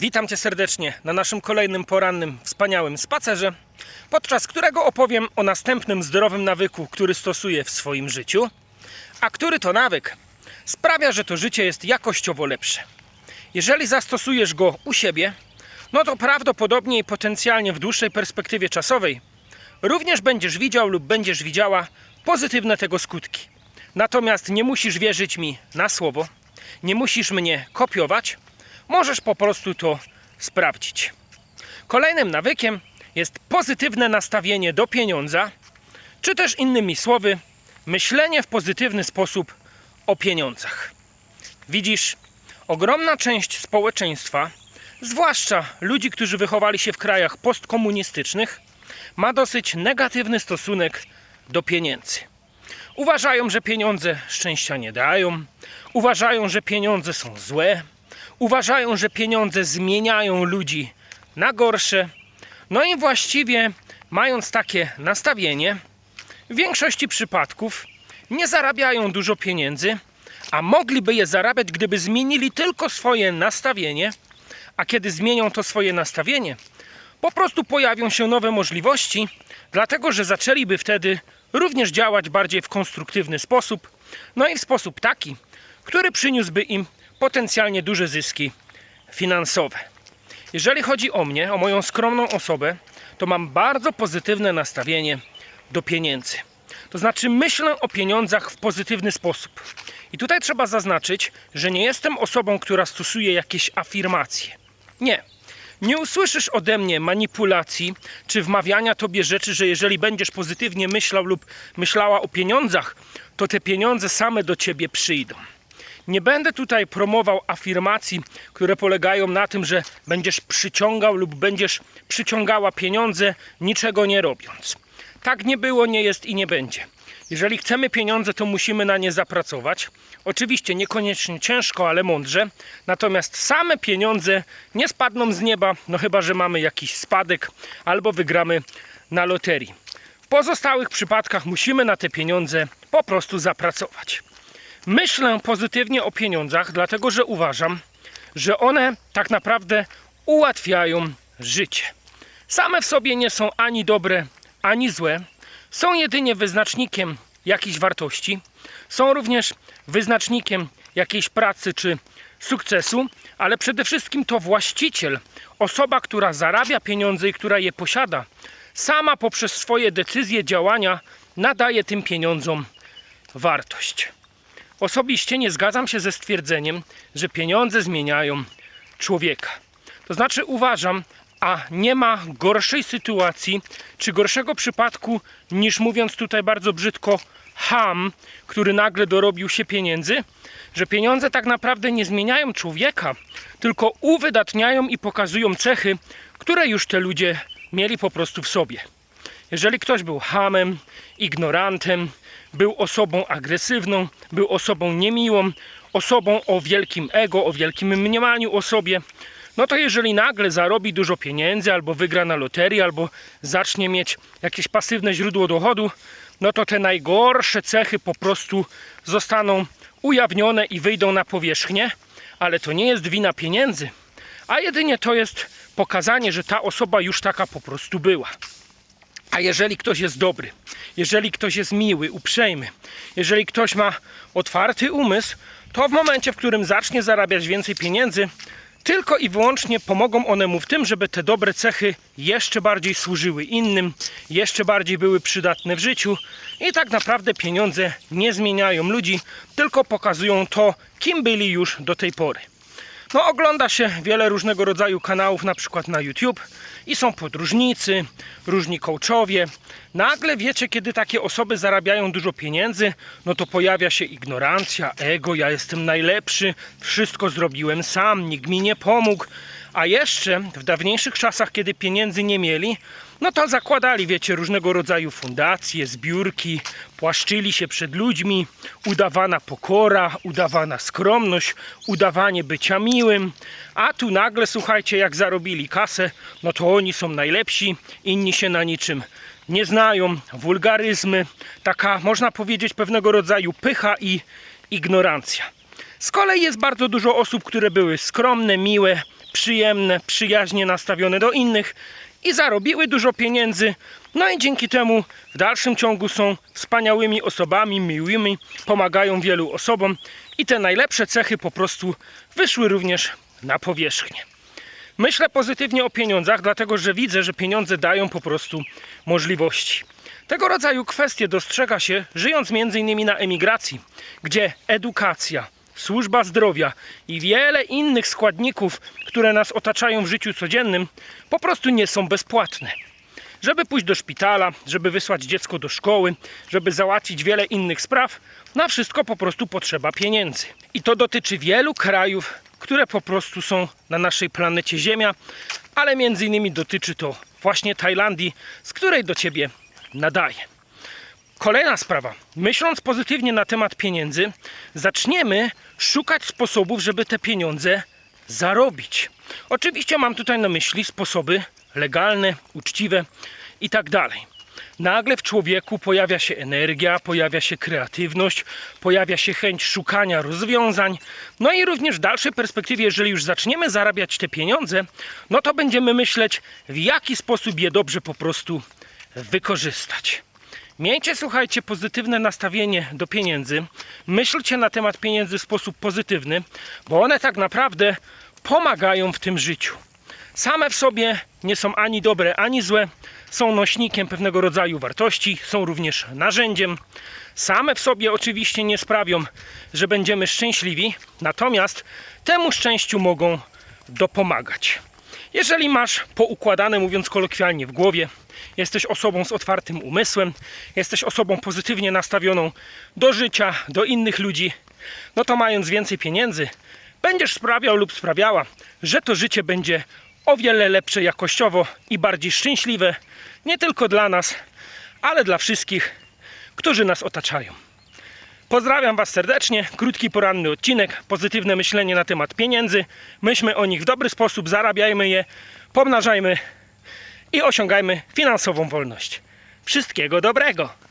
Witam Cię serdecznie na naszym kolejnym porannym, wspaniałym spacerze, podczas którego opowiem o następnym zdrowym nawyku, który stosuję w swoim życiu, a który to nawyk sprawia, że to życie jest jakościowo lepsze. Jeżeli zastosujesz go u siebie, no to prawdopodobnie i potencjalnie w dłuższej perspektywie czasowej również będziesz widział lub będziesz widziała pozytywne tego skutki. Natomiast nie musisz wierzyć mi na słowo, nie musisz mnie kopiować, możesz po prostu to sprawdzić. Kolejnym nawykiem jest pozytywne nastawienie do pieniądza, czy też innymi słowy, myślenie w pozytywny sposób o pieniądzach. Widzisz, ogromna część społeczeństwa, zwłaszcza ludzi, którzy wychowali się w krajach postkomunistycznych, ma dosyć negatywny stosunek do pieniędzy. Uważają, że pieniądze szczęścia nie dają, uważają, że pieniądze są złe, uważają, że pieniądze zmieniają ludzi na gorsze. No i właściwie, mając takie nastawienie, w większości przypadków nie zarabiają dużo pieniędzy, a mogliby je zarabiać, gdyby zmienili tylko swoje nastawienie. A kiedy zmienią to swoje nastawienie, po prostu pojawią się nowe możliwości, dlatego że zaczęliby wtedy również działać bardziej w konstruktywny sposób, no i w sposób taki, który przyniósłby im potencjalnie duże zyski finansowe. Jeżeli chodzi o mnie, o moją skromną osobę, to mam bardzo pozytywne nastawienie do pieniędzy. To znaczy myślę o pieniądzach w pozytywny sposób. I tutaj trzeba zaznaczyć, że nie jestem osobą, która stosuje jakieś afirmacje. Nie. Nie usłyszysz ode mnie manipulacji czy wmawiania tobie rzeczy, że jeżeli będziesz pozytywnie myślał lub myślała o pieniądzach, to te pieniądze same do ciebie przyjdą. Nie będę tutaj promował afirmacji, które polegają na tym, że będziesz przyciągał lub będziesz przyciągała pieniądze, niczego nie robiąc. Tak nie było, nie jest i nie będzie. Jeżeli chcemy pieniądze, to musimy na nie zapracować. Oczywiście niekoniecznie ciężko, ale mądrze. Natomiast same pieniądze nie spadną z nieba, no chyba, że mamy jakiś spadek albo wygramy na loterii. W pozostałych przypadkach musimy na te pieniądze po prostu zapracować. Myślę pozytywnie o pieniądzach, dlatego że uważam, że one tak naprawdę ułatwiają życie. Same w sobie nie są ani dobre, ani złe. Są jedynie wyznacznikiem jakichś wartości. Są również wyznacznikiem jakiejś pracy czy sukcesu, ale przede wszystkim to właściciel, osoba, która zarabia pieniądze i która je posiada, sama poprzez swoje decyzje, działania nadaje tym pieniądzom wartość. Osobiście nie zgadzam się ze stwierdzeniem, że pieniądze zmieniają człowieka. To znaczy uważam, a nie ma gorszej sytuacji czy gorszego przypadku niż mówiąc tutaj bardzo brzydko ham, który nagle dorobił się pieniędzy, że pieniądze tak naprawdę nie zmieniają człowieka, tylko uwydatniają i pokazują cechy, które już te ludzie mieli po prostu w sobie. Jeżeli ktoś był hamem, ignorantem, był osobą agresywną, był osobą niemiłą, osobą o wielkim ego, o wielkim mniemaniu o sobie, no to jeżeli nagle zarobi dużo pieniędzy, albo wygra na loterii, albo zacznie mieć jakieś pasywne źródło dochodu, no to te najgorsze cechy po prostu zostaną ujawnione i wyjdą na powierzchnię, ale to nie jest wina pieniędzy, a jedynie to jest pokazanie, że ta osoba już taka po prostu była. A jeżeli ktoś jest dobry, jeżeli ktoś jest miły, uprzejmy, jeżeli ktoś ma otwarty umysł, to w momencie, w którym zacznie zarabiać więcej pieniędzy, tylko i wyłącznie pomogą one mu w tym, żeby te dobre cechy jeszcze bardziej służyły innym, jeszcze bardziej były przydatne w życiu i tak naprawdę pieniądze nie zmieniają ludzi, tylko pokazują to, kim byli już do tej pory. No, ogląda się wiele różnego rodzaju kanałów, na przykład na YouTube, i są podróżnicy, różni coachowie. Nagle wiecie, kiedy takie osoby zarabiają dużo pieniędzy, no to pojawia się ignorancja, ego, ja jestem najlepszy, wszystko zrobiłem sam, nikt mi nie pomógł. A jeszcze w dawniejszych czasach, kiedy pieniędzy nie mieli, no to zakładali, wiecie, różnego rodzaju fundacje, zbiórki, płaszczyli się przed ludźmi, udawana pokora, udawana skromność, udawanie bycia miłym. A tu nagle, słuchajcie, jak zarobili kasę, no to oni są najlepsi, inni się na niczym nie znają, wulgaryzmy, taka można powiedzieć pewnego rodzaju pycha i ignorancja. Z kolei jest bardzo dużo osób, które były skromne, miłe, przyjemne, przyjaźnie nastawione do innych i zarobiły dużo pieniędzy. No i dzięki temu w dalszym ciągu są wspaniałymi osobami, miłymi, pomagają wielu osobom i te najlepsze cechy po prostu wyszły również na powierzchnię. Myślę pozytywnie o pieniądzach, dlatego że widzę, że pieniądze dają po prostu możliwości. Tego rodzaju kwestie dostrzega się żyjąc m.in. na emigracji, gdzie edukacja, służba zdrowia i wiele innych składników, które nas otaczają w życiu codziennym, po prostu nie są bezpłatne. Żeby pójść do szpitala, żeby wysłać dziecko do szkoły, żeby załatwić wiele innych spraw, na wszystko po prostu potrzeba pieniędzy. I to dotyczy wielu krajów, które po prostu są na naszej planecie Ziemia, ale między innymi dotyczy to właśnie Tajlandii, z której do ciebie nadaję. Kolejna sprawa. Myśląc pozytywnie na temat pieniędzy, zaczniemy szukać sposobów, żeby te pieniądze zarobić. Oczywiście mam tutaj na myśli sposoby legalne, uczciwe i tak dalej. Nagle w człowieku pojawia się energia, pojawia się kreatywność, pojawia się chęć szukania rozwiązań. No i również w dalszej perspektywie, jeżeli już zaczniemy zarabiać te pieniądze, no to będziemy myśleć, w jaki sposób je dobrze po prostu wykorzystać. Miejcie, słuchajcie, pozytywne nastawienie do pieniędzy. Myślcie na temat pieniędzy w sposób pozytywny, bo one tak naprawdę pomagają w tym życiu. Same w sobie nie są ani dobre, ani złe. Są nośnikiem pewnego rodzaju wartości, są również narzędziem. Same w sobie oczywiście nie sprawią, że będziemy szczęśliwi, natomiast temu szczęściu mogą dopomagać. Jeżeli masz poukładane, mówiąc kolokwialnie, w głowie, jesteś osobą z otwartym umysłem, jesteś osobą pozytywnie nastawioną do życia, do innych ludzi, no to mając więcej pieniędzy, będziesz sprawiał lub sprawiała, że to życie będzie o wiele lepsze jakościowo i bardziej szczęśliwe, nie tylko dla nas, ale dla wszystkich, którzy nas otaczają. Pozdrawiam Was serdecznie. Krótki poranny odcinek, pozytywne myślenie na temat pieniędzy. Myślmy o nich w dobry sposób, zarabiajmy je, pomnażajmy i osiągajmy finansową wolność. Wszystkiego dobrego!